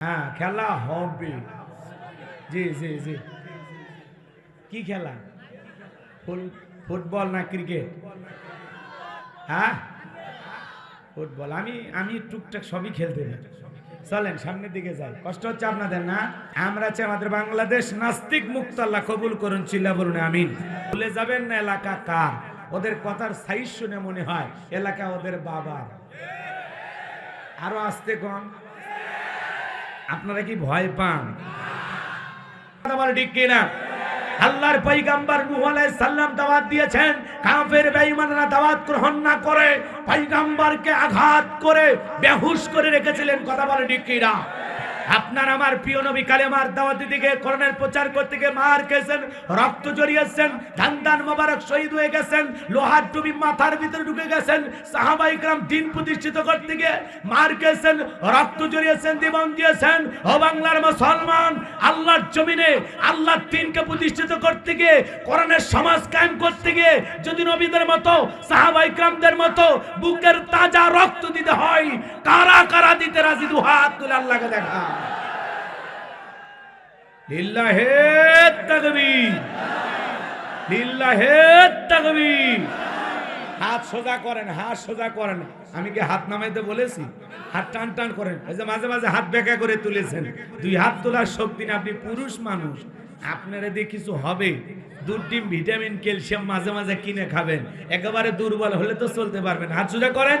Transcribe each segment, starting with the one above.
হ্যাঁ খেলা হবে। জি জি জি। কি খেলা? ফুটবল না ক্রিকেট? হ্যাঁ? ফুটবল। আমি আমি টুকটাক সবই খেলতে পারি। চলেন, সামনের দিকে যাই। কষ্ট হচ্ছে আপনাদের, না? আমরা চাই আমাদের বাংলাদেশ নাস্তিক মুক্ত আল্লাহ কবুল করুন, চিল্লা বলুন, আমিন। ভুলে যাবেন না এলাকা কার? ওদের কথার সাইজ শুনে মনে হয়, এলাকা ওদের বাবার। আরও আসতে কম আপনারা কি ভয় পান? আমার ঠিক কিনা? আল্লাহর পৈগাম্বার নুহ আলাইহিস সালাম দাওয়াত দিয়েছেন, কাফের বেঈমানরা দাওয়াত গ্রহণ না করে পৈগাম্বারকে আঘাত করে বেহুশ করে রেখেছিলেন, কথা বলে ঠিক আপনার আমার প্রিয় নবী কালেমার দাওয়াতি দিকে করণের প্রচার করতে গিয়ে মার খেয়েছেন, রক্ত জড়িয়েছেন ধান ধান মোবারক শহীদ হয়ে গেছেন, লোহার টুপি মাথার ভিতরে ঢুকে গেছেন সাহাবাই গ্রাম দিন প্রতিষ্ঠিত করতে গিয়ে মার খেয়েছেন, রক্ত জড়িয়েছেন, জীবন দিয়েছেন। ও বাংলার মুসলমান, আল্লাহর জমিনে আল্লাহর দিনকে প্রতিষ্ঠিত করতে গিয়ে কোরআনের সমাজ কায়েম করতে গিয়ে যদি নবীদের মতো সাহাবাই গ্রামদের মতো বুকের তাজা রক্ত দিতে হয়, কারা কারা দিতে রাজি? দু হাত তুলে আল্লাহকে দেখা। লিল্লাহে তাকবীর। লিল্লাহে তাকবীর। হাত সোজা করেন, হাত সোজা করেন। আমি কি হাত নামাইতে বলেছি? হাত টান টান করেন। এই যে মাঝে মাঝে হাত বেঁকা করে তুলেছেন। দুই হাত তোলার শক্তি না, আপনি পুরুষ মানুষ। আপনারা দিয়ে কিছু হবে। দুধ, ডিম, ভিটামিন, ক্যালসিয়াম মাঝে মাঝে কিনে খাবেন। একেবারে দুর্বল হলে তো চলতে পারবেন। হাত সোজা করেন।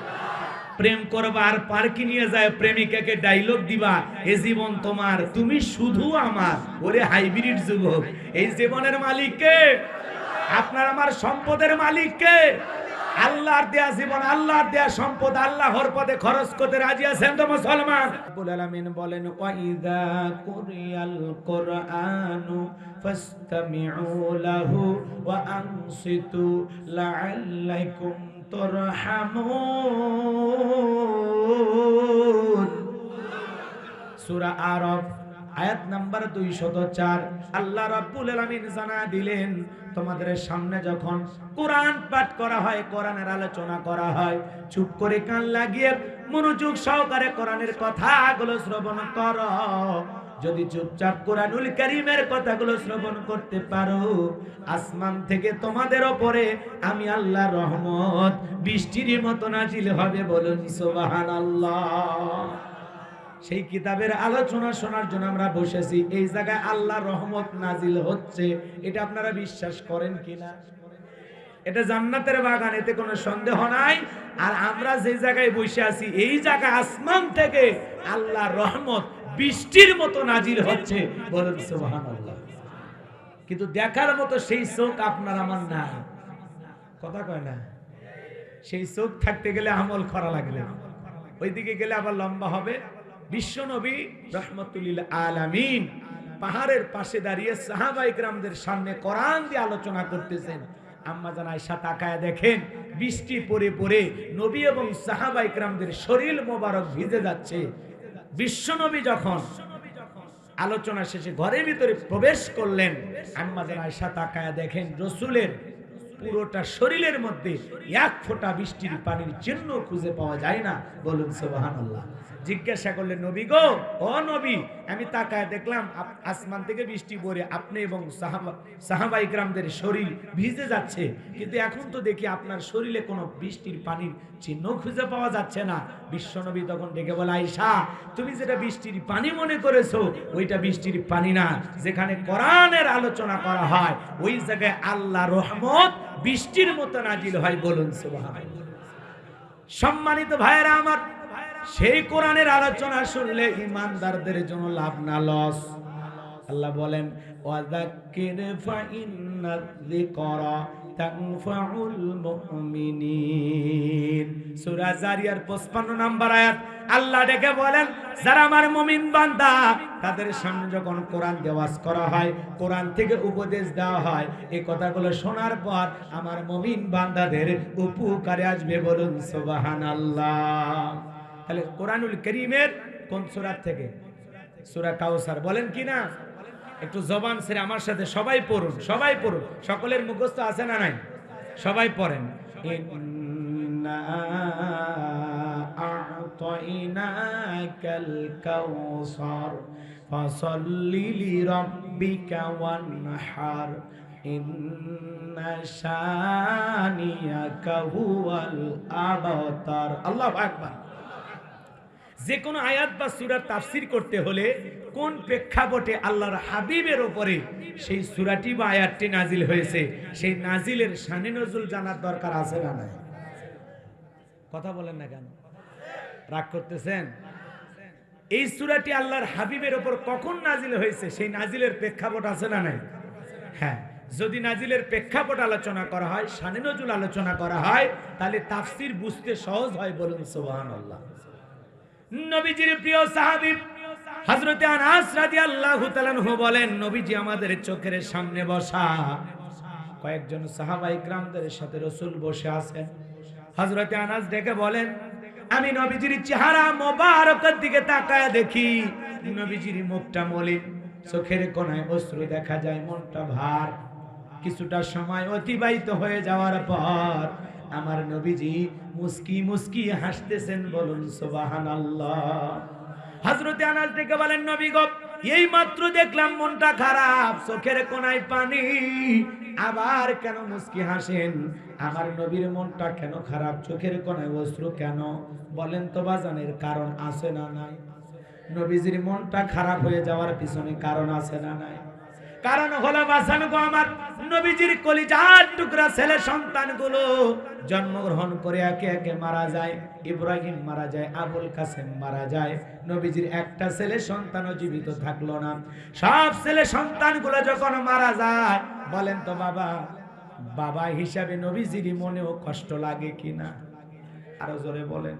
প্রেম করবা আর পার্কে নিয়ে যায় প্রেমিকাকে ডাইলগ দিবা, এ জীবন তোমার, তুমি শুধু আমার। ওরে হাইব্রিড যুবক, এই জীবনের মালিককে আপনার আমার সম্পদের মালিককে আল্লাহর দেয়া জীবন, আল্লাহর দেয়া সম্পদ, আল্লাহর পথে খরচ করতে রাজি আছেন তো মুসলমান? রব্বুল আলামিন বলেন ওয়াইদা কুরিয়াল কুরআনু ফাসতামিউ লাহু ওয়া আনসিতু লাআল্লাকুম তুরহামুন। সূরা আরফ, আয়াত নাম্বার 204 আল্লাহ রাব্বুল আলামিন জানা দিলেন, তোমাদের সামনে যখন কোরআন পাঠ করা হয়, কোরআনের আলোচনা করা হয়, চুপ করে কান লাগিয়ে মনোযোগ সহকারে কোরআনের কথাগুলো শ্রবণ করো। যদি চুপচাপ কোরআনুল কারীমের কথাগুলো শ্রবণ করতে পারো, আসমান থেকে তোমাদের ওপরে আমি আল্লাহর রহমত বৃষ্টির মতো নাজিল হবে বলুন সুবহানাল্লাহ। সেই কিতাবের আলোচনা শোনার জন্য আমরা বসেছি, এই জায়গায় আল্লাহর রহমত নাজিল হচ্ছে, এটা আপনারা বিশ্বাস করেন কিনা? এটা জান্নাতের বাগান, এতে কোনো সন্দেহ নাই। আর আমরা যে জায়গায় বসে আছি, এই জায়গায় আসমান থেকে আল্লাহর রহমত বৃষ্টির মতো নাজির হচ্ছে। বলেন সুবহানাল্লাহ। কিন্তু দেখার মতো সেই চোখ আপনার আমার নাই। কথা কয় না? সেই চোখ থাকতে গেলে আমল করা লাগবে। ওইদিকে গেলে আবার লম্বা হবে। বিশ্বনবী রহমতুল্লিল আলামিন পাহাড়ের পাশে দাঁড়িয়ে সাহাবাই গ্রামদের সামনে কোরআন দিয়ে আলোচনা করতেছেন। আম্মা জান আয়সা তাকায় দেখেন, বৃষ্টি পড়ে পড়ে নবী এবং সাহাবাই গ্রামদের শরীর মোবারক ভিজে যাচ্ছে। বিশ্বনবী যখন আলোচনা শেষে ঘরের ভিতরে প্রবেশ করলেন আম্মাদের আয়সা তাকায় দেখেন, রসুলের পুরোটা শরীরের মধ্যে এক ফোঁটা বৃষ্টির পানির চিহ্ন খুঁজে পাওয়া যায় না। বলুন, সুবহানাল্লাহ। জিজ্ঞাসা করলেন, নবী গো? ও নবী। আমি তাকায় দেখলাম আসমান থেকে বৃষ্টি পড়ে, আপনি এবং সাহাবা, সাহাবাই গ্রামদের শরীর ভিজে যাচ্ছে। কিন্তু এখন তো দেখি আপনার শরীরে কোনো বৃষ্টির পানির চিহ্ন খুঁজে পাওয়া যাচ্ছে না। বিশ্বনবী তখন ডেকে বলে আয়সা তুমি যেটা বৃষ্টির পানি মনে করেছ, ওইটা বৃষ্টির পানি না। যেখানে কোরআনের আলোচনা করা হয়, ওই জায়গায় আল্লাহ রহমত বৃষ্টির মতো নাজিল হয়। বলুন, সুবহানাল্লাহ। সম্মানিত ভাইয়েরা আমার সেই কোরআনের আলোচনা শুনলে ইমানদারদের জন্য লাভ না, লস। আল্লাহ বলেন যিকরা তানফাউল মুমিনিন। সূরা জারিয়ার 55 নাম্বার আয়াত, আল্লাহ ডেকে বলেন, যারা আমার মুমিন বান্দা, তাদের সামনে যখন কোরআন দেওয়াজ করা হয়, কোরআন থেকে উপদেশ দেওয়া হয় এই কথাগুলো শোনার পর আমার মুমিন বান্দাদের উপকারে আসবে বলুন, সুবহানাল্লাহ। তাহলে কোরআনুল করিমের কোন সূরা থেকে? সূরা কাউসার বলেন কি না? একটু জবান ছেড়ে আমার সাথে সবাই পড়ুন সবাই পড়ুন। সকলের মুখস্থ আছে না নাই? সবাই পড়েন। ইন্না আ'তাইনাকাল যে কোনো আয়াত বা সুরার তাফসির করতে হলে কোন প্রেক্ষাপটে আল্লাহর হাবিবের ওপরে সেই সুরাটি বা আয়াতটি নাজিল হয়েছে, সেই নাজিলের শানে নজরুল জানার দরকার আছে না নাই? কথা বলেন না কেন? রাগ করতেছেন? এই সুরাটি আল্লাহর হাবিবের ওপর কখন নাজিল হয়েছে, সেই নাজিলের প্রেক্ষাপট আছে না নাই? হ্যাঁ যদি নাজিলের প্রেক্ষাপট আলোচনা করা হয়, শানে নজরুল আলোচনা করা হয়, তাহলে তাফসির বুঝতে সহজ হয় বলুন, সুবহানাল্লাহ। নবীজির প্রিয় সাহাবী হযরতে আনাস রাদিয়াল্লাহু তাআলা আনহু বলেন, নবীজি আমাদের চোখের সামনে বসা। কয়েকজন সাহাবা ইকরামদের সাথে রসুল বসে আছেন। হযরতে আনাস ডেকে বলেন, আমি নবীজির চেহারা মোবারকের দিকে তাকায় দেখি। নবীজির মুখটা মলিন, চোখের কোনায় অশ্রু দেখা যায়, মনটা ভার। কিছুটা সময় অতিবাহিত হয়ে যাওয়ার পর আমার নবীজি মুস্কি মুস্কি হাসতেছেন বলুন সুবাহান আল্লাহ হজরতে আনাস ডেকে বলেন, নবী গো, এই মাত্র দেখলাম মনটা খারাপ, চোখের কোনায় পানি। আবার কেন মুস্কি হাসেন? আমার নবীর মনটা কেন খারাপ, চোখের কোনায় অশ্রু কেন? বলেন তো বাজানের কারণ আছে না নাই? নবীজির মনটা খারাপ হয়ে যাওয়ার পিছনে কারণ আছে না নাই? কারণ হলো বাসান গো আমার নবীজির কলিজার টুকরা ছেলে সন্তানগুলো জন্মগ্রহণ করে একে একে মারা যায়, ইব্রাহিম মারা যায়, আবুল কাসেম মারা যায়। নবীজির একটা ছেলে সন্তানও জীবিত থাকল না। সব ছেলে সন্তানগুলো যখন মারা যায়, বলেন তো বাবা বাবা হিসাবে নবীজির মনেও কষ্ট লাগে কিনা আরও জোরে বলেন।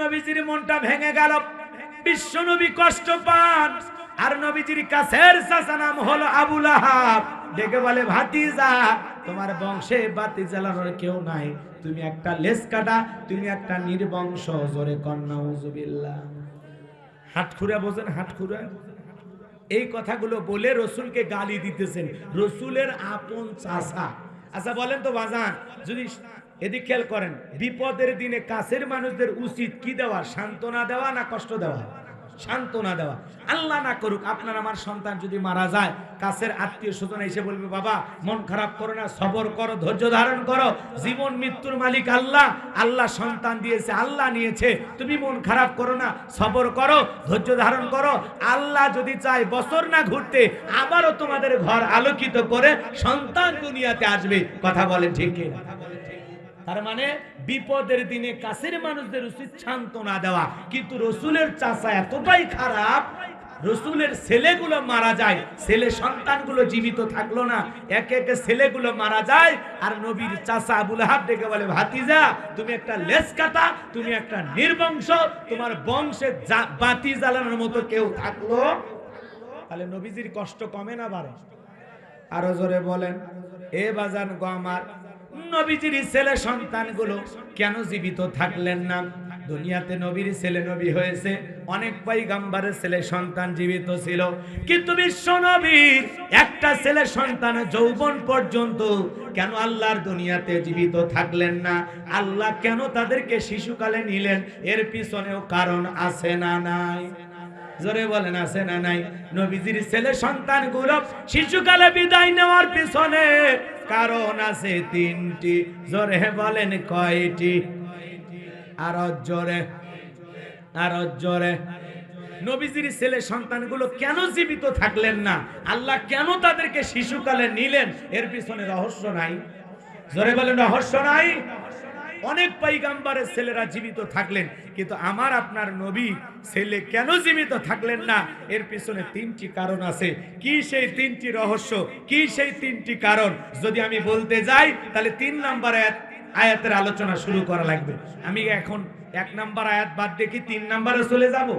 নবীজির মনটা ভেঙে গেল। বিশ্ব নবী কষ্ট পান। আর নবীজির কাছের নাম হলো আবুল আহাব ডেকে বলে, ভাতিজা, তোমার বংশে বাতি জ্বালানোর কেউ নাই। তুমি একটা লেস কাটা, তুমি একটা নির্বংশ। জোরে কন্যা উজুবিল্লাহ হাট খুঁড়া বোঝেন হাট খুঁড়া। এই কথাগুলো বলে রসুলকে গালি দিতেছেন। রসুলের আপন চাষা আচ্ছা বলেন তো, বাজান, যদি এদিক খেয়াল করেন, বিপদের দিনে কাছের মানুষদের উচিত কি দেওয়া? সান্ত্বনা দেওয়া না কষ্ট দেওয়া? সান্ত্বনা দেওয়া। আল্লাহ না করুক, আপনার আমার সন্তান যদি মারা যায়, কাছের আত্মীয় স্বজন এসে বলবে, বাবা, মন খারাপ করো না, সবর করো, ধৈর্য ধারণ করো। জীবন মৃত্যুর মালিক আল্লাহ। আল্লাহ সন্তান দিয়েছে, আল্লাহ নিয়েছে। তুমি মন খারাপ করো না, সবর করো, ধৈর্য ধারণ করো। আল্লাহ যদি চায় বছর না ঘুরতে, আবারও তোমাদের ঘর আলোকিত করে সন্তান দুনিয়াতে আসবে। কথা বলেন ঠিক কিনা? তার মানে বিপদের দিনে কাছের মানুষদের উচিত সান্ত্বনা দেওয়া। কিন্তু রসুলের চাষা এতটাই খারাপ, রসুলের ছেলেগুলো মারা যায়, ছেলে সন্তানগুলো জীবিত থাকল না। একে একে ছেলেগুলো মারা যায় আর নবীর চাষা আবুল হাব ডেকে বলে, ভাতিজা, তুমি একটা লেস কাটা, তুমি একটা নির্বংশ, তোমার বংশে বাতি জ্বালানোর মতো কেউ থাকল? তাহলে নবীজির কষ্ট কমে না বাড়ে? আরও জোরে বলেন, এ বাজান গো আমার নবীজির ছেলে সন্তানগুলো কেন জীবিত থাকলেন না? দুনিয়াতে নবীর ছেলে নবী হয়েছে, অনেক পয়গাম্বারের ছেলে সন্তান জীবিত ছিল। কিন্তু বিশ্ব নবীর একটা ছেলে সন্তান যৌবন পর্যন্ত কেন আল্লাহর দুনিয়াতে জীবিত থাকলেন না? আল্লাহ কেন তাদেরকে শিশুকালে নিলেন? এর পিছনেও কারণ আছে না নাই? জোরে বলেন, আছে না নাই? নবীজির ছেলে সন্তানগুলো শিশুকালে বিদায় নেওয়ার পিছনে কারণ আছে তিনটি। জোরে বলেন, কয়টি? আর জোরে আর জোরে। নবীজির ছেলে সন্তানগুলো কেন জীবিত থাকলেন না? আল্লাহ কেন তাদেরকে শিশুকালে নিলেন? এর পিছনে রহস্য নাই। জোরে বলেন, রহস্য নাই? অনেক পাইগাম্বারের ছেলেরা জীবিত থাকলেন, কিন্তু আমার আপনার নবী ছেলে কেন জীবিত থাকলেন না? এর পিছনে তিনটি কারণ আছে। কি সেই তিনটি রহস্য? কি সেই তিনটি কারণ? যদি আমি বলতে যাই, তাহলে তিন নাম্বার আয়াত, আয়াতের আলোচনা শুরু করা লাগবে। আমি এখন এক নাম্বার আয়াত বাদ দেখি, তিন নাম্বারে চলে যাব?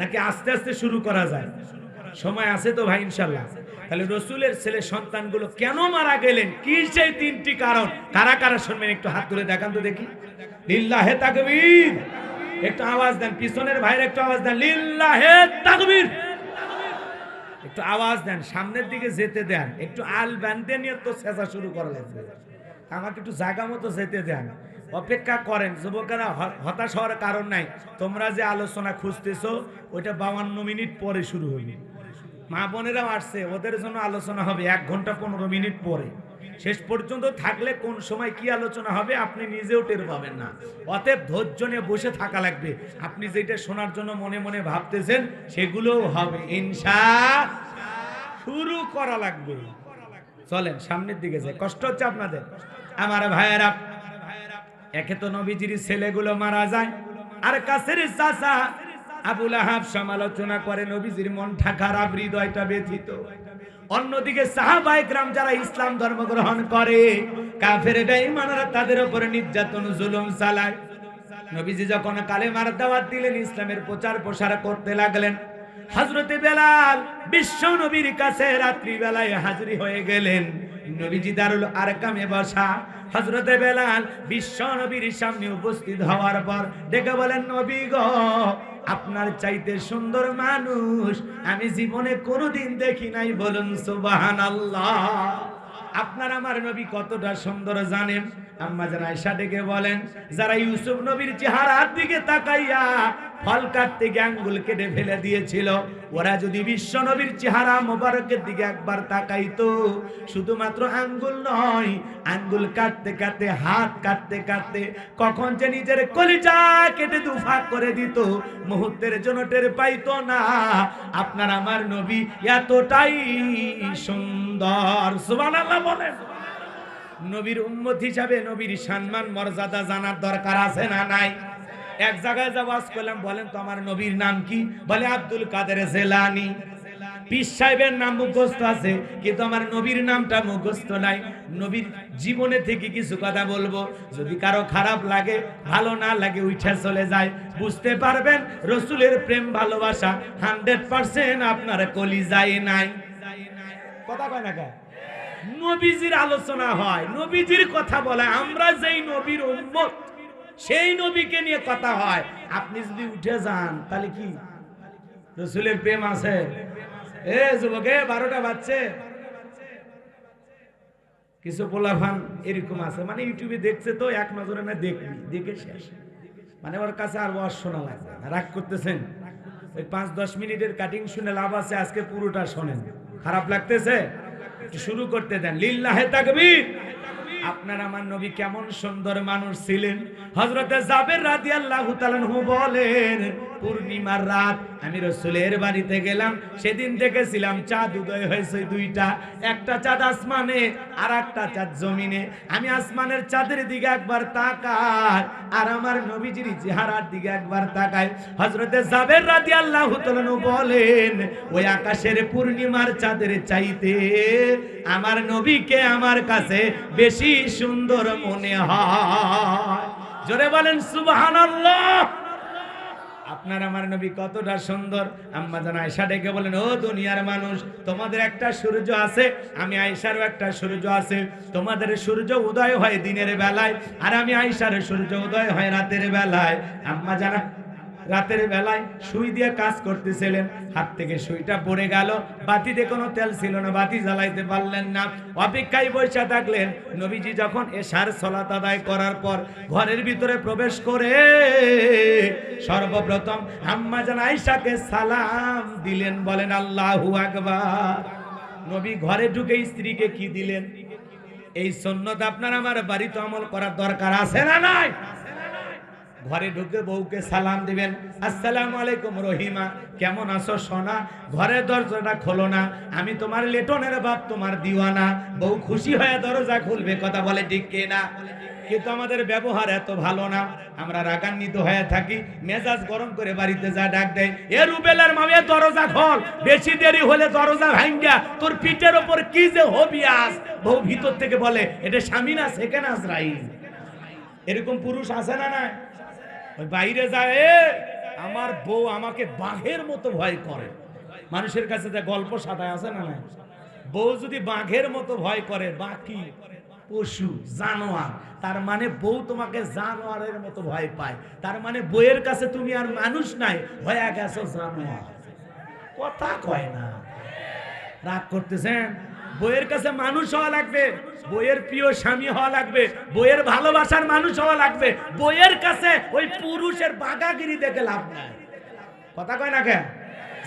নাকি আস্তে আস্তে শুরু করা যায়? সময় আছে তো ভাই, ইনশাল্লাহ। তাহলে রসুলের ছেলে সন্তানগুলো কেন মারা গেলেন? কি সেই তিনটি কারণ? কারা কারা শুনবেন? একটু হাত তুলে দেখান তো দেখি। লিল্লাহে তাকবীর। একটু আওয়াজ দেন, পিছনের ভাইয়ের একটু আওয়াজ দেন। লিল্লাহে তাকবীর। একটু আওয়াজ দেন, সামনের দিকে যেতে দেন। একটু আল বান্ধে নিয়ে তো চেঁচা শুরু করা লাগবে। আমাকে একটু জায়গা মতো যেতে দেন। অপেক্ষা করেন, যুবকেরা হতাশ হওয়ার কারণ নাই। তোমরা যে আলোচনা খুঁজতেছো, ওইটা বাউান্ন মিনিট পরে শুরু হইবে। মা বোনেরাও আসছে, ওদের জন্য আলোচনা হবে এক ঘণ্টা পনেরো মিনিট পরে। শেষ পর্যন্ত থাকলে কোন সময় কি আলোচনা হবে আপনি নিজেও টের পাবেন না। অতএব ধৈর্য নিয়ে বসে থাকা লাগবে। আপনি যেটা শোনার জন্য মনে মনে ভাবতেছেন, সেগুলোও হবে। ইনশা শুরু করা লাগবে। চলেন, সামনের দিকে যাই। কষ্ট হচ্ছে আপনাদের? আমার ভাইয়েরা, একে তো নবীজির ছেলেগুলো মারা যায়, আর কাছের চাচা আবুল আহাব সমালোচনা করে, নবীজির মনটা খারাপ, হৃদয়টা ব্যথিত। অন্যদিকে সাহাবাইকরাম যারা ইসলাম ধর্ম গ্রহণ করে কাফের বেঈমানরা তাদের উপরে নির্যাতন, জুলুম চালায়। নবীজি যখন কালেমার দাওয়াত দিলেন, ইসলামের প্রচার প্রসার করতে লাগলেন হজরতে বেলাল বিশ্ব নবীর কাছে রাত্রিবেলায় হাজির হয়ে গেলেন। নবীজি দারুল আরকামে বসা হজরতে বেলাল বিশ্ব নবীর সামনে উপস্থিত হওয়ার পর দেখে বলেন, নবী গো, আপনার চাইতে সুন্দর মানুষ আমি জীবনে কোনোদিন দেখি নাই। বলুন সুবাহান আল্লাহ আপনার আমার নবী কতটা সুন্দর জানেন? আম্মা যারা ডেকে বলেন, যারা ইউসুফ নবীর চেহারার দিকে তাকাইয়া ফল কাটতে গিয়ে আঙ্গুল কেটে ফেলে দিয়েছিল। ওরা যদি বিশ্ব নবীর চেহারা মোবারকের দিকে একবার তাকাইতো, শুধুমাত্র আঙ্গুল নয়, আঙ্গুল কাটতে কাটতে, হাত কাটতে কাটতে কখন যে নিজের কলিজা কেটে দুফাক করে দিত, মুহূর্তের জন্য টের পাইতো না। আপনার আমার নবী এতটাই সুন্দর। সুবহানাল্লাহ বলেন। নবীর উম্মত হিসাবে নবীর সম্মান, মর্যাদা জানার দরকার আছে না নাই? এক জায়গায় যাওয়াজ করলাম, বলেন তো আমার নবীর নাম কি? বলে আব্দুল কাদের জেলানি। পীর সাহেবের নাম মুখস্থ আছে, কিন্তু আমার নবীর নামটা মুখস্থ নাই। নবীর জীবনে থেকে কিছু কথা বলব, যদি কারও খারাপ লাগে, ভালো না লাগে চলে যায়। বুঝতে পারবেন, রসুলের প্রেম, ভালোবাসা, হান্ড্রেড পার্সেন্ট আপনার কলি যায় নাই। কথা কয় না? নবীজির আলোচনা হয়, নবীজির কথা বলে, আমরা যেই নবীর উম্মত সেই নবীকে নিয়ে কথা হয়। আপনি যদি উঠে যান, তাহলে কি? রসুলের প্রেম আছে। এ যুবকে, বারোটা বাচ্চে কিছু পোলাফান এরকম আছে। মানে ইউটিউবে দেখছে তো, এক নজরে না দেখবি। দেখে শেষ। মানে ওর কাছে আর ওয়াজ শোনা লাগবে না। রাগ করতেছেন? ওই পাঁচ, দশ মিনিটের কাটিং শুনে লাভ আছে, আজকে পুরোটা শোনেন। খারাপ লাগতেছে? শুরু করতে দেন। লিল্লাহে তাকবীর। আপনার আমার নবী কেমন সুন্দর মানুষ ছিলেন? হজরতে জাবের রাদিয়াল্লাহু বলেন পূর্ণিমার রাত। আমি রসুলের বাড়িতে গেলাম, সেদিন দেখেছিলাম চাঁদ উদয় হয়েছে দুইটা। একটা চাঁদ আসমানে আর একটা চাঁদ জমিনে। আমি আসমানের চাঁদের দিকে একবার তাকাই, আর আমার নবীজির চেহারার দিকে একবার তাকাই। হজরতে জাবের রাদিয়াল্লাহু তাআলাহু বলেন, ওই আকাশের পূর্ণিমার চাঁদের চাইতে আমার নবীকে আমার কাছে বেশি সুন্দর মনে হয়। জোরে বলেন, সুবহানাল্লাহ! আপনার আমার নবী কতটা সুন্দর। আম্মা জান আয়সা ডেকে বলেন, ও দুনিয়ার মানুষ, তোমাদের একটা সূর্য আছে, আমি আয়সারও একটা সূর্য আছে। তোমাদের সূর্য উদয় হয় দিনের বেলায়, আর আমি আয়সার সূর্য উদয় হয় রাতের বেলায়। আম্মা জানা রাতের বেলায় সুই দিয়ে কাজ করতেছিলেন। হাত থেকে সুইটা পড়ে গেল। বাতিতে কোনো তেল ছিল না, বাতি জ্বালাইতে পারলেন না। অপেক্ষায় বসে থাকলেন। নবীজি যখন এশার সলাত আদায় করার পর ঘরের ভিতরে প্রবেশ করে সর্বপ্রথম আম্মা জান আয়েশাকে সালাম দিলেন, বলেন, আল্লাহু আকবার। নবী ঘরে ঢুকে স্ত্রীকে কি দিলেন? এই সন্ন্যত আপনার আমার বাড়িতে আমল করার দরকার আছে না নাই? ঘরে ঢুকে বউকে সালাম দিবেন। আসসালাম আলাইকুম রহিমা, কেমন আছো সোনা? ঘরের দরজাটা খোলো না। আমি তোমার লেটনের বাপ, তোমার দিওয়ানা। বউ খুশি হয়ে দরজা খুলবে, কথা বলে ঠিক না? কিন্তু আমাদের ব্যবহার এত ভালো না। আমরা রাগান্বিত হয়ে থাকি, মেজাজ গরম করে বাড়িতে যা ডাক দেয়, এ রুবেলের মামে দরজা খোল, বেশি দেরি হলে দরজা ভাঙ্গা, তোর পিঠের ওপর কি যে হবি আস বউ ভিতর থেকে বলে, এটা স্বামী না সেকেন্ড আজরাইল। এরকম পুরুষ আছে না না ওই বাইরে যায় আমার বউ আমাকে বাঘের মতো ভয় করে। মানুষের কাছে যে গল্প সাদায় আছে না না বউ যদি বাঘের মতো ভয় করে বাকি পশু, জানোয়ার। তার মানে বউ তোমাকে জানোয়ারের মতো ভয় পায়। তার মানে বইয়ের কাছে তুমি আর মানুষ নাই, হয়ে গেছো জানোয়ার। কথা কয় না। রাগ করতেছেন? বইয়ের কাছে মানুষ হওয়া লাগবে, বইয়ের প্রিয় স্বামী হওয়া লাগবে, বইয়ের ভালোবাসার মানুষ হওয়া লাগবে, বইয়ের কাছে ওই পুরুষের বাগাগিরি দেখে লাভ নাই। কথা কয় না কেন?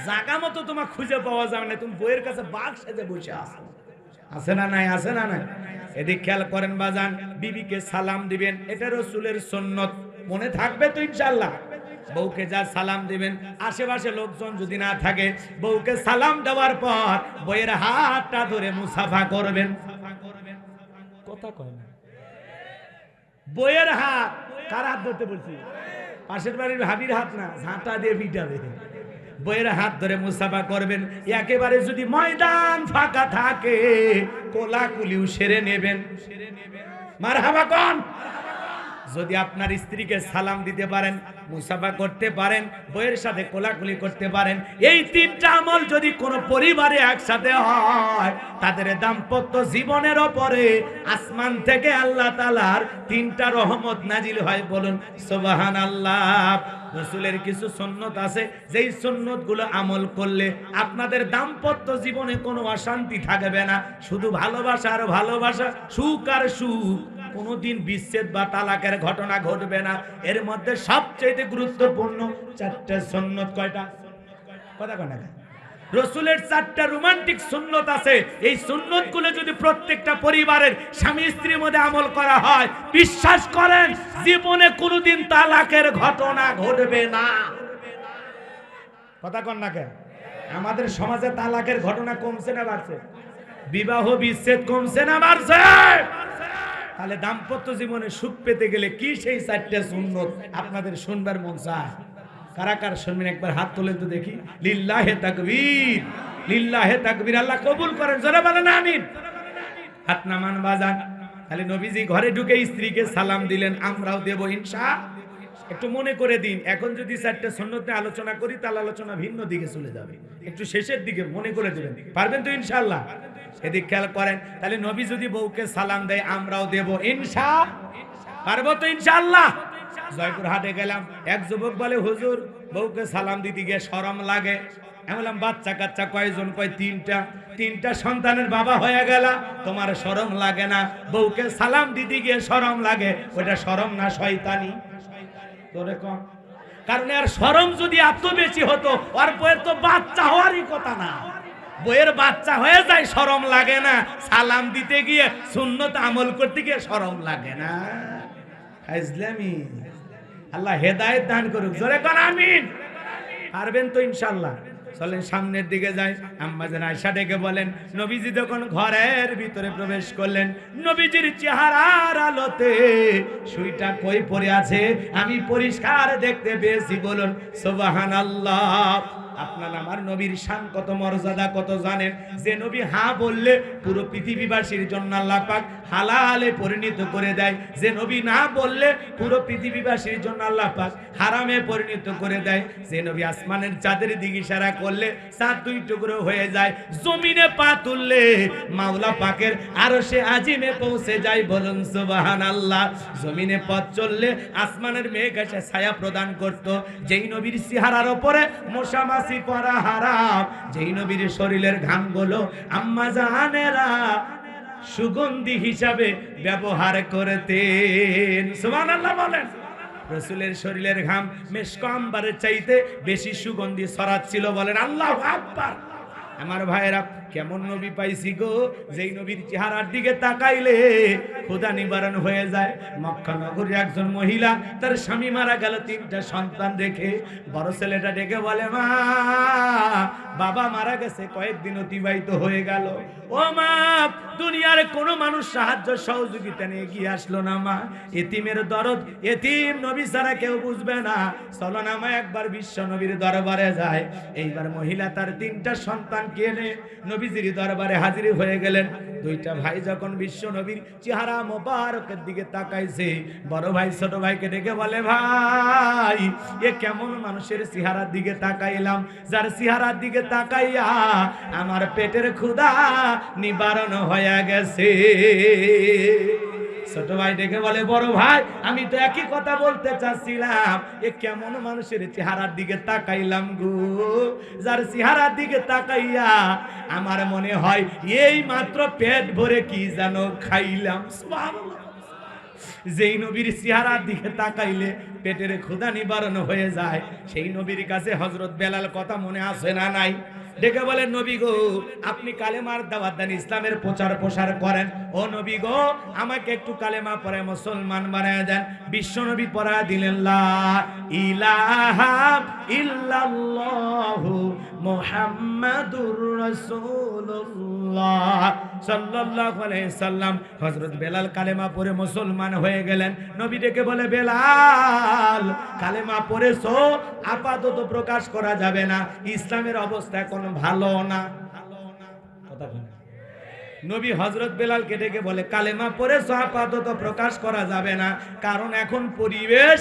জাগা মতো তোমার খুঁজে পাওয়া যাবে না, তুমি বইয়ের কাছে বাঘ সেজে বসে আসো আছে না নাই, আছে না নাই? এদিক খেয়াল করেন বাজান, বিবিকে সালাম দিবেন, এটা রসুলের সন্ন্যত মনে থাকবে তো ইনশাল্লাহ বউকে যা সালাম দিবেন, আশেপাশে লোকজন যদি না থাকে, বউকে সালাম দেওয়ার পর বইয়ের হাতটা ধরে মুসাফা করবেন। কথা কয় না। বইয়ের হাত, কার হাত ধরতে বলছি? পাশের বাড়ির ভাবির হাত না, ঝাঁটা দিয়ে পিটাবে। বইয়ের হাত ধরে মুসাফা করবেন, একেবারে যদি ময়দান ফাঁকা থাকে, কোলাকুলিও সেরে নেবেন। সেরে মার হাবা কন। যদি আপনার স্ত্রীকে সালাম দিতে পারেন, মুসাফা করতে পারেন, বইয়ের সাথে কোলাকুলি করতে পারেন, এই তিনটা আমল যদি কোনো পরিবারে একসাথে হয়, তাদের দাম্পত্য জীবনের ওপরে আসমান থেকে আল্লাহ তালার তিনটা রহমত নাজিল হয় বলুন সোবাহান আল্লাহ রসুলের কিছু সন্ন্যত আছে, যেই সন্ন্যতগুলো আমল করলে আপনাদের দাম্পত্য জীবনে কোনো অশান্তি থাকবে না। শুধু ভালোবাসা আর ভালোবাসা, সুখ আর সুখ। কোনোদিন বিচ্ছেদ বা তালাকের ঘটনা ঘটবে না। এর মধ্যে সবচেয়ে গুরুত্বপূর্ণ চারটে সন্ন্যত কয়টা? কথা কয় না? রসুলের চারটা রোমান্টিক সুন্নত আছে। এই সুন্নতগুলো যদি প্রত্যেকটা পরিবারের স্বামী স্ত্রীর মধ্যে আমল করা হয়, বিশ্বাস করেন, জীবনে কোনোদিন তালাকের ঘটনা ঘটবে না। কথা কন না কেন? আমাদের সমাজে তালাকের ঘটনা কমছে না বাড়ছে? বিবাহ বিচ্ছেদ কমছে না বাড়ছে? তাহলে দাম্পত্য জীবনে সুখ পেতে গেলে কি সেই চারটা সুন্নত আপনাদের শুনবার মন চায়? কারা কার শুনবেন? একবার হাত তোলেন তো দেখি। লিল্লাহে তাকবীর লিল্লাহে তাকবীর। আল্লাহ কবুল করেন, জোরে বলেন, আমিন। হাত নামান বাজান। তাহলে নবীজি ঘরে ঢুকে স্ত্রীকে সালাম দিলেন, আমরাও দেব ইনশা। একটু মনে করে দিন, এখন যদি চারটে সন্ন্যতে আলোচনা করি, তাহলে আলোচনা ভিন্ন দিকে চলে যাবে। একটু শেষের দিকে মনে করে দেবেন। পারবেন তো ইনশাআল্লাহ? এদিক খেয়াল করেন, তাহলে নবী যদি বউকে সালাম দেয়, আমরাও দেব, ইনশা। পারব তো ইনশাআল্লাহ। জয়পুর হাটে গেলাম, এক যুবক বলে, হুজুর, বউকে সালাম দিতে গিয়ে শরম লাগে। বললাম, বাচ্চা কাচ্চা কয়জন? কয়, তিনটা। তিনটা সন্তানের বাবা হয়ে গেল, তোমার শরম লাগে না, বউকে সালাম দিতে গিয়ে শরম লাগে। ওটা শরম না, শয়তানি। তোরে কম। কারণ আর শরম যদি এত বেশি হতো আর বইয়ের তো বাচ্চা হওয়ারই কথা না। বইয়ের বাচ্চা হয়ে যায়, সরম লাগে না। সালাম দিতে গিয়ে সুন্নত আমল করতে গিয়ে সরম লাগে না। আল্লাহ হেদায়েত দান করুক। জোরে কোন, আমিন। পারবেন তো ইনশাল্লাহ চলেন সামনের দিকে যাই। আম্মাজান আয়সা ডেকে বলেন, নবীজি যখন ঘরের ভিতরে প্রবেশ করলেন, নবীজির চেহারার আলোতে সুইটা কই পড়ে আছে? আমি পরিষ্কার দেখতে পেয়েছি, বলুন সোবাহান আল্লাহ আপনার আমার নবীর শান কত মর্যাদা কত জানেন? যে নবী হা বললে পুরো পৃথিবীবাসীর জন্য আল্লাহ পাক হালালে পরিণত করে দেয়। যে নবী না বললে পুরো পৃথিবীবাসীর জন্য আল্লাহ পাক হারামে পরিণত করে দেয়। যে নবী আসমানের চাঁদের দিকে ইশারা করলে চাঁদ দুই টুকরো হয়ে যায়। জমিনে পা তুললে মাওলা পাকের আরও সে আজিমে পৌঁছে যায় বলুন সুবাহান আল্লাহ জমিনে পথ চললে আসমানের মেঘ এসে ছায়া প্রদান করত। যেই নবীর সিহারার ওপরে মশা মাছি পরা হারাম। যেই নবীর শরীরের ঘামগুলো আম্মা জাহানেরা সুগন্ধি হিসাবে ব্যবহার করতেন। সুবহানাল্লাহ বলেন। রসুলের শরীরের ঘাম মেশক আম্বারের চাইতে বেশি সুগন্ধি ছড়াচ্ছিল বলেন। আল্লাহ আকবার। আমার ভাইয়েরা কেমন নবী পাইছি গো? যেই নবীর চেহারার দিকে তাকাইলে ক্ষুধা নিবারণ হয়ে যায়। মক্কা নগরীর একজন মহিলা, তার স্বামী মারা গেল তিনটা সন্তান রেখে বড় ছেলেটা ডেকে বলে, মা, বাবা মারা গেছে, কয়েকদিন অতিবাহিত হয়ে গেল। ও মা, দুনিয়ার কোনো মানুষ সাহায্য সহযোগিতা নিয়ে গিয়ে আসলো না, মা। এতিমের দরদ, এতিম নবী ছাড়া কেউ বুঝবে না। চলো না, মা, একবার বিশ্ব নবীর দরবারে যায় এইবার মহিলা তার তিনটা সন্তান এনে নবীজির দরবারে হাজির হয়ে গেলেন। দুইটা ভাই যখন বিশ্ব নবীর চেহারা মোবারকের দিকে তাকাইছে, বড় ভাই, ছোট ভাইকে ডেকে বলে, ভাই, এ কেমন মানুষের চেহারার দিকে তাকাইলাম? যার চেহারার দিকে তাকাইয়া আমার পেটের ক্ষুধা নিবারণ হয়ে গেছে। ছোট ভাই ডেকে বলে, বড় ভাই, আমি তো একই কথা বলতে চাচ্ছিলাম। এ কেমন মানুষের চেহারার দিকে তাকাইলাম গো। যার চেহারার দিকে তাকাইয়া আমার মনে হয় এই মাত্র পেট ভরে কি যেন খাইলাম। যেই নবীর চেহারার দিকে তাকাইলে পেটের ক্ষুধা নিবারণ হয়ে যায়। সেই নবীর কাছে হজরত বেলাল কথা মনে আসে না নাই? ডেকে বলেন নবী গো, আপনি কালেমার দাওয়াত দেন, ইসলামের প্রচার প্রসার করেন। ও নবী গো, আমাকে একটু কালেমা পরে মুসলমান বানায় দেন। বিশ্ব নবী পড়া দিলেন, লা ইলাহা ইল্লাল্লাহু মুহাম্মাদুর রাসূলুল্লাহ সাল্লাল্লাহু আলাইহি সাল্লাম। হযরত বেলাল কালেমা পড়ে মুসলমান হয়ে গেলেন। নবী ডেকে বলে, বেলাল, কালেমা পড়েছো? আপাতত প্রকাশ করা যাবে না। ইসলামের অবস্থা এখন ভালো না। কথা। নবী হজরত বেলালকে ডেকে বলে, কালেমা পড়েছো, আপাতত প্রকাশ করা যাবে না। কারণ এখন পরিবেশ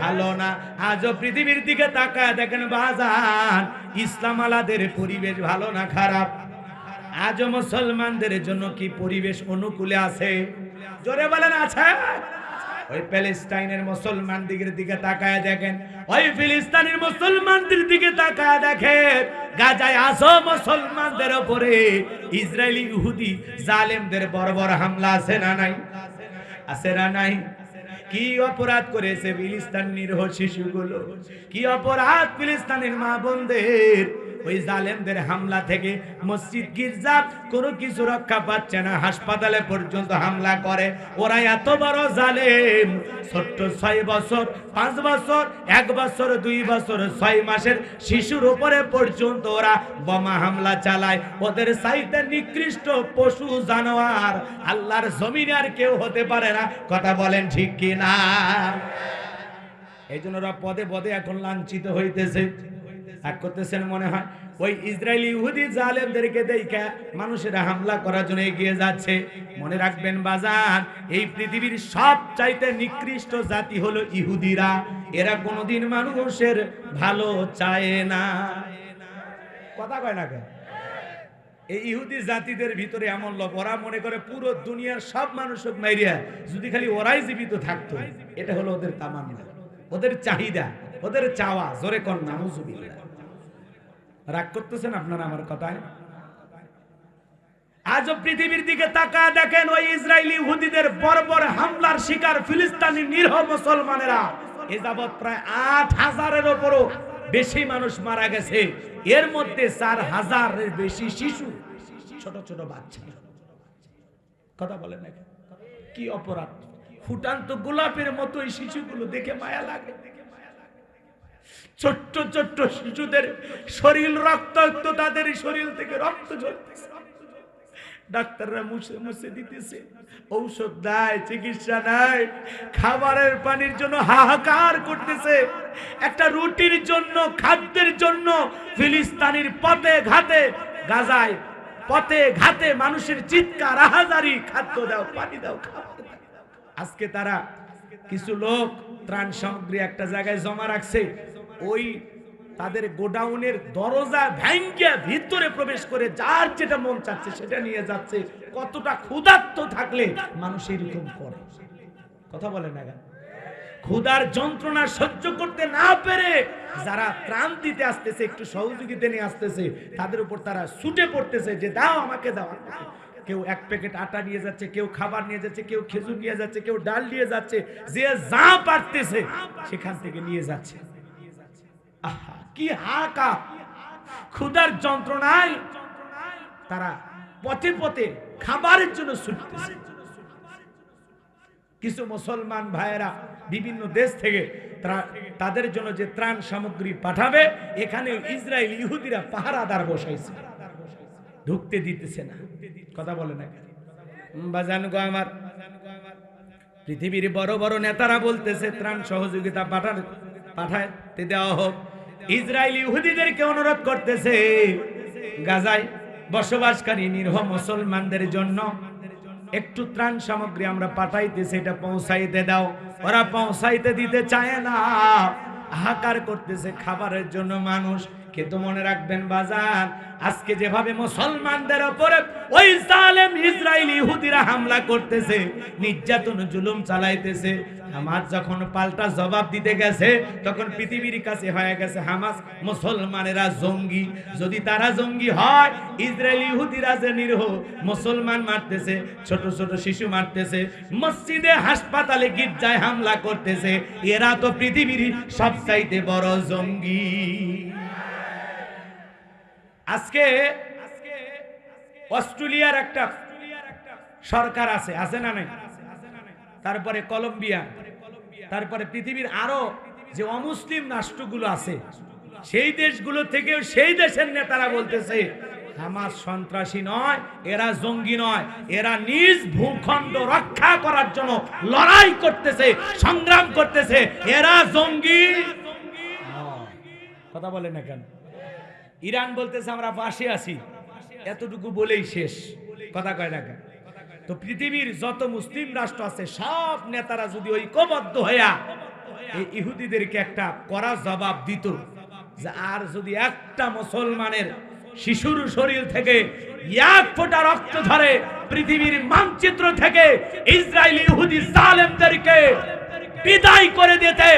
ভালো না। আজও পৃথিবীর দিকে তাকায় দেখেন বাজান, ইসলাম আলাদের পরিবেশ ভালো না খারাপ? আজও মুসলমানদের জন্য কি পরিবেশ অনুকূলে আছে? জোরে বলেন, আছে? ওই প্যালেস্টাইনের মুসলমান দিকের দিকে তাকায় দেখেন, ওই ফিলিস্তিনের মুসলমানদের দিকে তাকায় দেখেন, গাজায় আসো মুসলমানদের উপরে ইসরায়েলি ইহুদি জালেমদের বড় হামলা আছে না নাই? আছে না নাই? কি অপরাধ করেছে ফিলিস্তান নিরহ শিশুগুলো? কি অপরাধ ফিলিস্তানের মা বোনদের? ওই জালেমদের হামলা থেকে মসজিদ গির্জা কোনো কিছু রক্ষা পাচ্ছে না। হাসপাতালে পর্যন্ত হামলা করে। ওরা এত বড় জালেম। ছোট্ট ছয় বছর, পাঁচ বছর, এক বছর, দুই বছর, ছয় মাসের শিশুর উপরে পর্যন্ত ওরা বোমা হামলা চালায়। ওদের চাইতে নিকৃষ্ট পশু জানোয়ার আল্লাহর জমিনে আর কেউ হতে পারে না। কথা বলেন ঠিক কি না এই জন্য ওরা পদে পদে এখন লাঞ্ছিত হইতেছে। এক করতেছেন মনে হয়। ওই ইসরায়েলি ইহুদি জালেমদেরকে দেখা মানুষেরা হামলা করার জন্য এগিয়ে যাচ্ছে। মনে রাখবেন বাজান এই পৃথিবীর সব চাইতে নিকৃষ্ট জাতি হলো ইহুদিরা। এরা কোনোদিন মানুষের ভালো চায় না। কথা কয় না কেন? এই ইহুদি জাতিদের ভিতরে এমন লোক, ওরা মনে করে পুরো দুনিয়ার সব মানুষ মাইরিয়া, যদি খালি ওরাই জীবিত থাকতো, এটা হলো ওদের তামান্না, ওদের চাহিদা, ওদের চাওয়া, জোরে কর নামুজুবিল্লাহ রাগ করতেছেন আপনারা আমার কথায়? আজও পৃথিবীর দিকে তাকা দেখেন ওই ইসরায়েলি হুদিদের বর্বর হামলার শিকার ফিলিস্তানি নিরহ মুসলমানেরা। এ যাবৎ প্রায় আট হাজারের ওপরও বেশি মানুষ মারা গেছে। এর মধ্যে চার হাজারের বেশি শিশু, ছোট ছোট বাচ্চা। কথা বলেন কি অপরাধ? ফুটান্ত গোলাপের মতো এই শিশুগুলো দেখে মায়া লাগে। ছোট্ট ছোট্ট শিশুদের শরীর রক্তাক্ত, তাদের শরীর থেকে রক্ত ঝরতেছে। ডাক্তাররা মুছে মুছে দিতেছে। ঔষধ দেয়, চিকিৎসা নাই খাবারের পানির জন্য হাহাকার করতেছে। একটা রুটির জন্য, খাদ্যের জন্য ফিলিস্তানির পথে ঘাতে গাজায় পথে ঘাতে মানুষের চিৎকার, আহাজারি, খাদ্য দাও, পানি দাও। আজকে তারা কিছু লোক ত্রাণ সামগ্রী একটা জায়গায় জমা রাখছে। ওই তাদের গোডাউনের দরজা ভেঙ্গে ভিতরে প্রবেশ করে যার যেটা মন চাচ্ছে সেটা নিয়ে যাচ্ছে। কতটা ক্ষুধার্ত থাকলে মানুষ এরকম করে। কথা বলে না ক্ষুধার যন্ত্রণা সহ্য করতে না পেরে যারা ত্রাণ দিতে আসতেছে, একটু সহযোগিতা নিয়ে আসতেছে, তাদের উপর তারা ছুটে পড়তেছে যে, দাও আমাকে দাও। কেউ এক প্যাকেট আটা নিয়ে যাচ্ছে, কেউ খাবার নিয়ে যাচ্ছে, কেউ খেজুর নিয়ে যাচ্ছে, কেউ ডাল নিয়ে যাচ্ছে, যে যা পারতেছে সেখান থেকে নিয়ে যাচ্ছে। কি হাকা ক্ষুধার যন্ত্রণায় তারা পথে পথে খাবারের জন্য ছুটতেছে। কিছু মুসলমান ভাইয়েরা বিভিন্ন দেশ থেকে তাদের জন্য যে ত্রাণ সামগ্রী পাঠাবে এখানে ইসরায়েল ইহুদিরা পাহারাদার বসাইছে। ঢুকতে দিতেছে না। কথা বলে না বাজান গো আমার, পৃথিবীর বড় বড় নেতারা বলতেছে, ত্রাণ সহযোগিতা পাঠাতে দেওয়া হোক। ইসরায়েল ইহুদিদেরকে অনুরোধ করতেছে, গাজায় বসবাসকারী নিরহ মুসলমানদের জন্য একটু ত্রাণ সামগ্রী আমরা পাঠাইতেছি, এটা পৌঁছাইতে দাও। ওরা পৌঁছাইতে দিতে চায় না। হাহাকার করতেছে, খাবারের জন্য মানুষ কিন্তু মনে রাখবেন বাজার আজকে যেভাবে মুসলমানদের ওপরে ওই জালেম ইসরায়েল ইহুদিরা হামলা করতেছে, নির্যাতন, জুলুম চালাইতেছে, হামাস যখন পাল্টা জবাব দিতে গেছে, তখন পৃথিবীর কাছে হয়ে গেছে হামাস মুসলমানেরা জঙ্গি। যদি তারা জঙ্গি হয় ইসরায়েল ইহুদিরা যে নিরহ, মুসলমান মারতেছে, ছোট ছোট শিশু মারতেছে, মসজিদে, হাসপাতালে গির্জায় হামলা করতেছে, এরা তো পৃথিবীর সবচাইতে বড় জঙ্গি। আজকে অস্ট্রেলিয়ার একটা সরকার আছে আছে না নাই? তারপরে কলম্বিয়া, তারপরে পৃথিবীর আরও যে অমুসলিম রাষ্ট্রগুলো আছে, সেই দেশগুলো থেকেও সেই দেশের নেতারা বলতেছে, হামাস সন্ত্রাসী নয়, এরা জঙ্গি নয়, এরা নিজ ভূখণ্ড রক্ষা করার জন্য লড়াই করতেছে, সংগ্রাম করতেছে, এরা জঙ্গি কথা বলে না কেন? ইরান বলতেছে, আমরা পাশে আছি এতটুকু বলেই শেষ কথা কয় না? তো পৃথিবীর যত মুসলিম রাষ্ট্র আছে, সব নেতারা যদি ঐক্যবদ্ধ হইয়া এই ইহুদিদেরকে একটা কড়া জবাব দিত, যে আর যদি একটা মুসলমানের শিশুর শরীর থেকে এক ফোঁটা রক্ত ধরে পৃথিবীর মানচিত্র থেকে ইসরায়েলি ইহুদি জালেমদেরকে বিদায় করে দিতে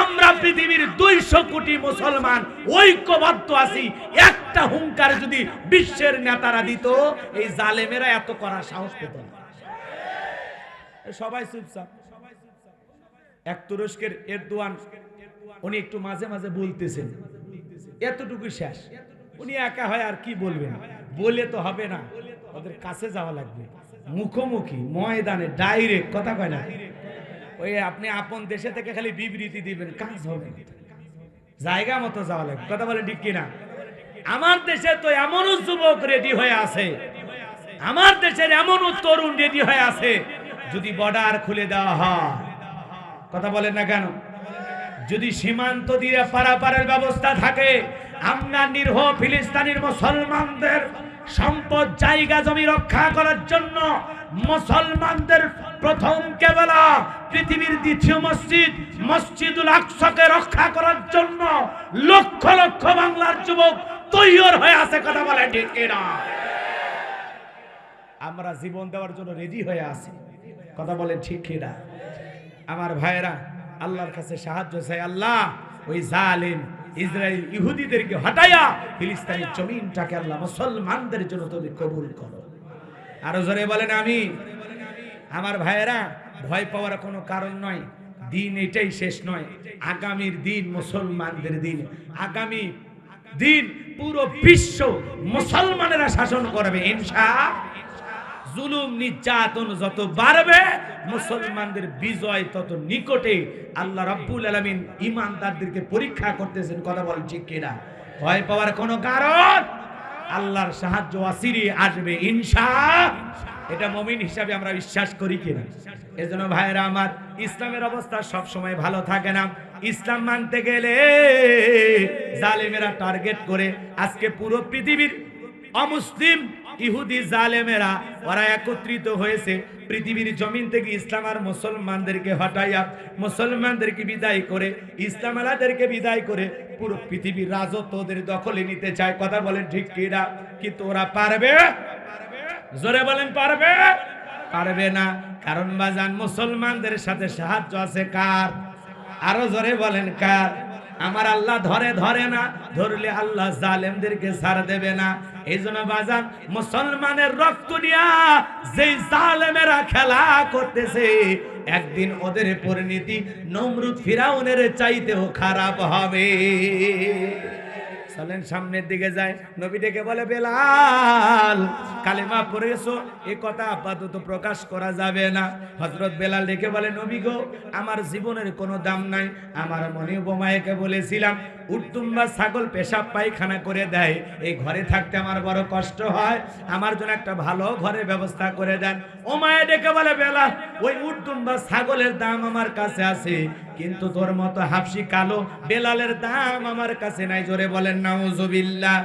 আমরা পৃথিবীর দুইশো কোটি মুসলমান ঐক্যবদ্ধ আছি। একটা হুঙ্কার যদি বিশ্বের নেতারা দিত, এই জালেমেরা এত করার সাহস পেত সবাই চুপচাপ এক তুরস্কের এরদোয়ান, উনি একটু মাঝে মাঝে বলতেছেন। এতটুকু শেষ। উনি একা হয় আর কি বলবেন? বলে তো হবে না। ওদের কাছে যাওয়া লাগবে। মুখোমুখি, ময়দানে, ডাইরেক্ট, কথা কয় না। ওই আপনি আপন দেশে থেকে খালি বিবৃতি দিবেন, কাজ হবে। জায়গা মতো যাওয়া লাগবে। কথা বলে ঠিক কিনা? আমার দেশে তো এমনও যুবক রেডি হয়ে আছে। আমার দেশের এমনও তরুণ রেডি হয়ে আছে, যদি বর্ডার খুলে দেওয়া হয়। কথা বলেন না কেন? যদি সীমান্ত দিয়ে পারাপারের ব্যবস্থা থাকে, আমরা নির্হ ফিলিস্তানির মুসলমানদের সম্পদ, জায়গা, জমি রক্ষা করার জন্য মুসলমানদের প্রথম কেবলা পৃথিবীর দ্বিতীয় মসজিদ, মসজিদুল আকসাকে রক্ষা করার জন্য লক্ষ লক্ষ বাংলার যুবক তৈয়র হয়ে আছে, কথা বলে ঠিক কিনা? আমরা জীবন দেওয়ার জন্য রেডি হয়ে আছি, কথা বলেন ঠিক কিনা? আমার ভাইয়েরা, আল্লাহর কাছে সাহায্য চাই আল্লাহ, ওই জালিম ইসরায়েল ইহুদিদেরকে হটাইয়া ফিলিস্তিনের জমিনটাকে আল্লাহ মুসলমানদের জন্য তুমি কবুল করো। আরও জোরে বলেন আমি আমার ভাইয়েরা, ভয় পাওয়ার কোনো কারণ নয়। দিন এটাই শেষ নয়। আগামীর দিন মুসলমানদের দিন। আগামী দিন পুরো বিশ্ব মুসলমানেরা শাসন করবে। ইনশা জুলুম, নির্যাতন যত বাড়বে, মুসলমানদের বিজয় তত নিকটে আল্লাহ রাব্বুল আলামিন ইমানদারদেরকে পরীক্ষা করতেছেন। কথা বলেন ঠিক কিনা? ভয় পাওয়ার কোনো কারণ আল্লাহর সাহায্য আসিরি আসবে ইনশা এটা মমিন হিসাবে আমরা বিশ্বাস করি কিনা? এজন্য ভাইরা আমার, ইসলামের অবস্থা সব সময় ভালো থাকে না। ইসলাম মানতে গেলে জালেমেরা টার্গেট করে, আজকে পুরো পৃথিবীর অমুসলিম ইহুদি জালেমেরা, ওরা একত্রিত হয়েছে পৃথিবীর জমিন থেকে ইসলাম আর মুসলমানদেরকে হটাইয়া, মুসলমানদেরকে বিদায় করে ইসলাম আলাদেরকে বিদায় করে পুরো পৃথিবীর রাজত্ব ওদের দখলে নিতে চায়। কথা বলেন ঠিক কিনা কিন্তু ওরা পারবে? জোরে বলেন, পারবে? পারবে না। কারণ বাজান, মুসলমানদের সাথে সাহায্য আছে কার? আরও জোরে বলেন, কার? আমার আল্লাহ ধরে ধরে না, ধরলে আল্লাহ জালেমদেরকে ছাড় দেবে না। এই জন্য বাজান, মুসলমানের রক্ত নিয়া যেই জালেমেরা খেলা করতেছে, একদিন ওদের পরিণতি নমরুদ ফিরাউনের চাইতেও খারাপ হবে। চলেন সামনের দিকে যায়। নবী ডেকে বলে, বেলাল, কালেমা পড়েছো? এ কথা আপাতত প্রকাশ করা যাবে না। হজরত বেলাল ডেকে বলে, নবী গো, আমার জীবনের কোনো দাম নাই। আমার মনে বোমায়কে বলেছিলাম উর্তুম্বা ছাগল পেশাব পায়খানা করে দেয়। এই ঘরে থাকতে আমার বড় কষ্ট হয়। আমার জন্য একটা ভালো ঘরের ব্যবস্থা করে দেন। ও মায়ে ডেকে বলে, বেলাল, ওই উর্তুম্বা ছাগলের দাম আমার কাছে আছে। কিন্তু তোর মতো হাফসি কালো বেলালের দাম আমার কাছে নাই জোরে বলেন নাউজুবিল্লাহ।